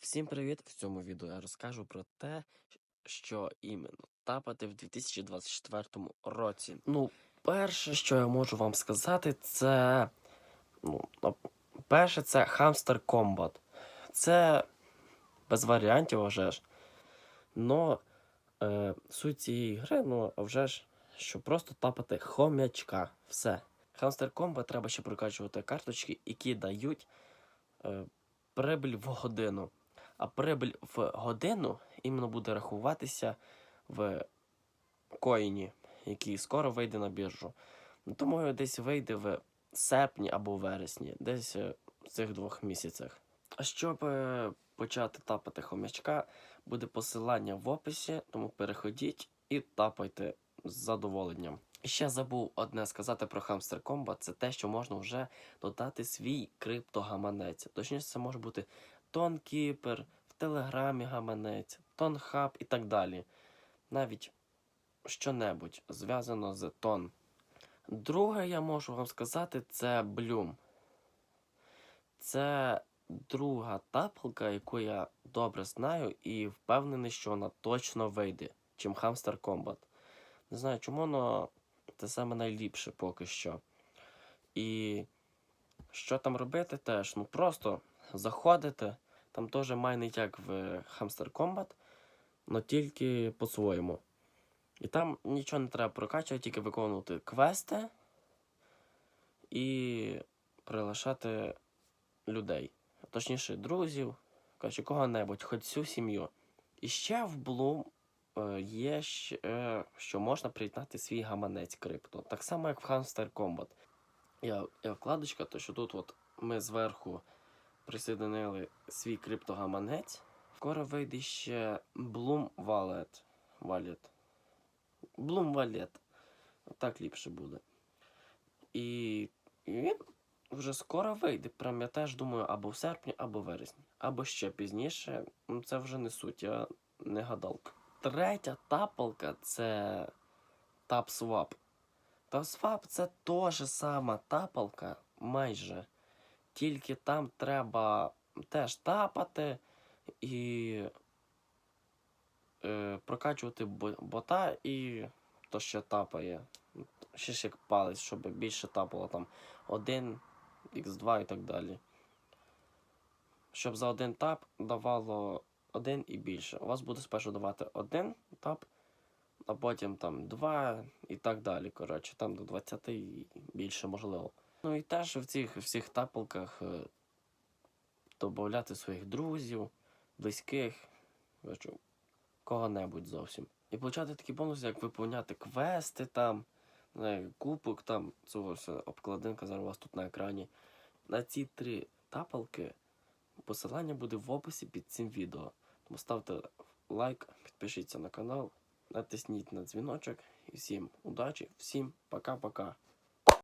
Всім привіт! В цьому відео я розкажу про те, що іменно тапати в 2024 році. Ну, перше, що я можу вам сказати, це. Ну, перше, це Hamster Combat. Це без варіантів, вже ж. Но е, суть цієї гри, ну, вже ж, що просто тапати хомячка. Все. Hamster Combat треба ще прокачувати карточки, які дають е, прибиль в годину. А прибиль в годину іменно буде рахуватися в коїні, який скоро вийде на біржу. Ну, Тому десь вийде в серпні або вересні, десь е, в цих двох місяцях. А щоб е, почати тапати хомячка, буде посилання в описі, тому переходіть і тапайте з задоволенням. Ще забув одне сказати про Hamster Combat, це те, що можна вже додати свій криптогаманець. Точніше, це може бути Тонкіпер, Телеграмі гаманець, Тонхаб і так далі. Навіть що-небудь зв'язано з тон. Друге, я можу вам сказати, це Bloom. Це друга тапалка, яку я добре знаю, і впевнений, що вона точно вийде, чим Hamster Combat. Не знаю чому, але це саме найліпше поки що. І що там робити теж? Ну просто заходите. Там теж майнить як в Hamster Combat, але тільки по-своєму. І там нічого не треба прокачувати, тільки виконувати квести і прилишати людей. Точніше, друзів, коротше, кого-небудь, хоч всю сім'ю. І ще в Bloom е, є, е, що можна приєднати свій гаманець крипто. Так само, як в Hamster Combat. Я, я вкладочка, то що тут от ми зверху присоединили свій криптогаманець. Скоро вийде ще Bloom Wallet. Wallet. Bloom Wallet. Так ліпше буде. І він вже скоро вийде. Прям я теж думаю, або в серпні, або в вересні. Або ще пізніше. Ну, Це вже не суть, я не гадалка. Третя тапалка це TapSwap. TapSwap це теж сама тапалка, майже. Тільки там треба теж тапати і е, прокачувати бота і то, що тапає. Ще ж як палець, щоб більше тапало там 1, x2 і так далі. Щоб за один тап давало один і більше. У вас буде спершу давати один тап, а потім там 2 і так далі. Коротше, там до 20 і більше можливо. Ну і теж в цих всіх тапалках е, додати своїх друзів, близьких, кого-небудь зовсім. І получати такі бонуси, як виповняти квести там, кубок там, цього обкладинка зараз у вас тут на екрані. На ці три тапалки посилання буде в описі під цим відео. Тому ставте лайк, підпишіться на канал, натисніть на дзвіночок. І всім удачі, всім пока-пока.